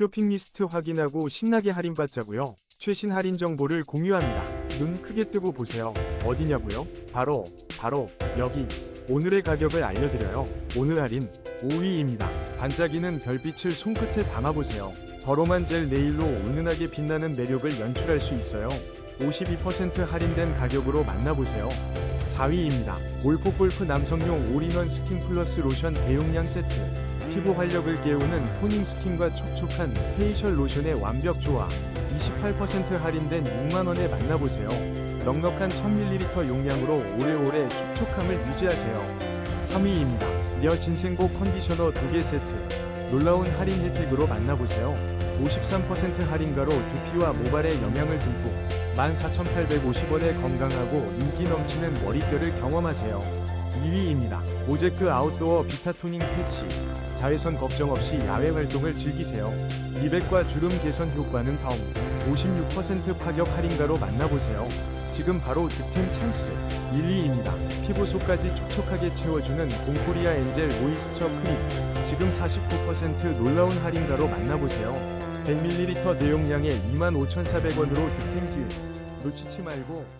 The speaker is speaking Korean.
쇼핑 리스트 확인하고 신나게 할인받자고요. 최신 할인 정보를 공유합니다. 눈 크게 뜨고 보세요. 어디냐고요? 바로 바로 여기. 오늘의 가격을 알려드려요. 오늘 할인 5위입니다. 반짝이는 별빛을 손끝에 담아보세요. 더러만 젤 네일로 은은하게 빛나는 매력을 연출할 수 있어요. 52% 할인된 가격으로 만나보세요. 4위입니다. 올포 골프 남성용 올인원 스킨 플러스 로션 대용량 세트. 피부 활력을 깨우는 토닝 스킨과 촉촉한 페이셜 로션의 완벽 조화. 28% 할인된 6만원에 만나보세요. 넉넉한 1000ml 용량으로 오래오래 촉촉함을 유지하세요. 3위입니다. 려 진생고 컨디셔너 2개 세트. 놀라운 할인 혜택으로 만나보세요. 53% 할인가로 두피와 모발에 영양을 듬뿍 14,850원에 건강하고 인기 넘치는 머릿결을 경험하세요. 2위입니다. 오제크 아웃도어 비타토닝 패치. 자외선 걱정 없이 야외 활동을 즐기세요. 미백과 주름 개선 효과는 다음 56% 파격 할인가로 만나보세요. 지금 바로 득템 찬스 1위입니다. 피부 속까지 촉촉하게 채워주는 공코리아 엔젤 모이스처 크림 지금 49% 놀라운 할인가로 만나보세요. 100ml 대용량에 25,400원으로 득템 기회 놓치지 말고